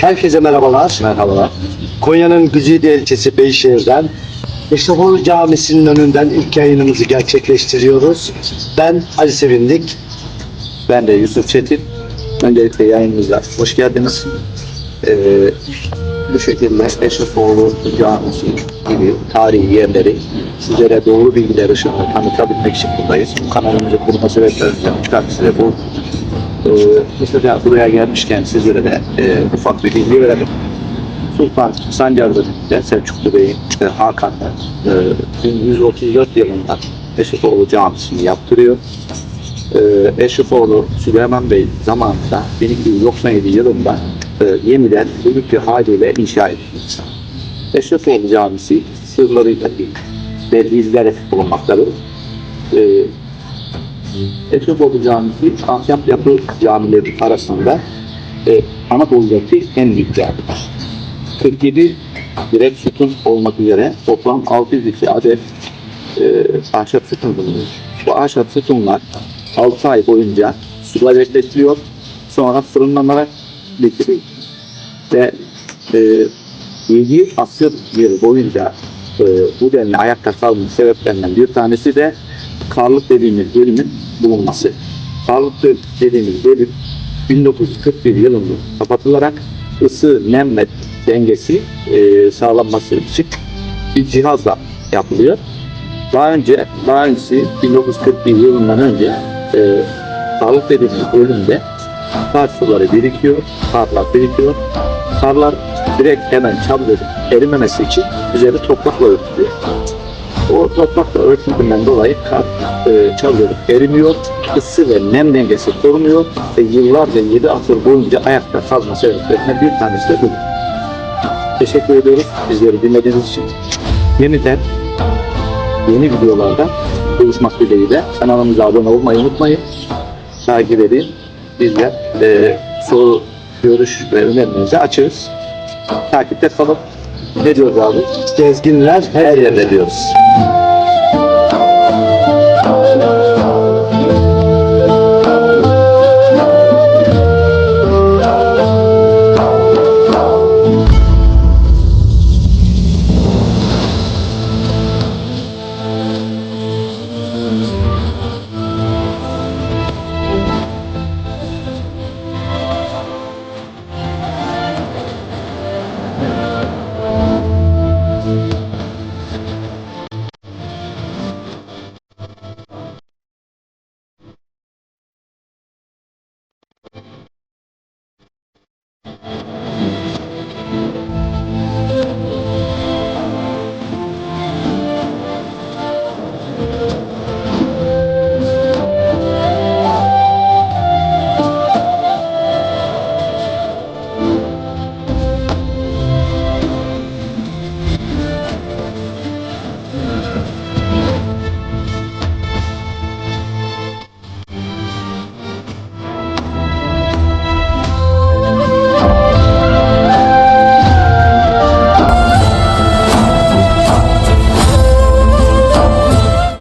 Herkese merhabalar. Merhabalar. Konya'nın Güzide ilçesi Beyşehir'den Eşrefoğlu Camisi'nin önünden ilk yayınımızı gerçekleştiriyoruz. Ben Ali Sevindik. Ben de Yusuf Çetin. Öncelikle yayınımıza hoş geldiniz. Ee, bu şekilde Eşrefoğlu Camisi gibi tarihi yerleri sizlere doğru bilgiler ışığında tanıtabilmek için buradayız. Bu kanalımızı kurma sebeplerinden çıkan size bu. Ee, mesela buraya gelmişken sizlere de e, ufak bir bilgi verelim. Sultan Sancar döneminde Selçuklu Bey'in işte Hakan'la e, 1134 yılında Eşrefoğlu Camisi'ni yaptırıyor. Ee, Eşrefoğlu Süleyman Bey zamanında 1297 yılında e, yeniden büyük bir haliyle inşa edilmiş. Eşrefoğlu Camisi sırlarıyla belli izler bulunmaktadır. Ee, Eşrefoğlu Camisi ahşap yapı camileri arasında e, Anadolu'daki en büyük camidir. 47 direk sütun olmak üzere toplam 602 adet e, ahşap sütun bulunuyor. Bu ahşap sütunlar 6 ay boyunca suda bekletiliyor. Sonra fırınlanarak bitiriliyor. Ve e, 7 asır boyunca e, bu denli ayakta kalmanın sebeplerinden bir tanesi de karlık dediğimiz bölümün bulunması. Karlık de- dediğimiz bölüm 1941 yılında kapatılarak ısı, nem ve dengesi e, sağlanması için bir cihazla yapılıyor. Daha önce, daha öncesi 1941 yılından önce e, sağlık dediğimiz bölümde kar suları birikiyor, karlar birikiyor. Karlar direkt hemen çabuk erimemesi için üzeri toprakla örtülüyor. O toprakla örtüldüğünden dolayı kar e, çabuk erimiyor, ısı ve nem dengesi korunuyor ve yıllarca 7 asır boyunca ayakta kalma sebeplerinden bir tanesi de bu. Teşekkür ediyoruz bizleri dinlediğiniz için. Yeniden yeni videolarda buluşmak dileğiyle kanalımıza abone olmayı unutmayın. Takip edin. Bizler e, soru, görüş ve önerilerinizi açığız. Takipte kalın. Ne diyoruz abi? Gezginler her yerde diyoruz.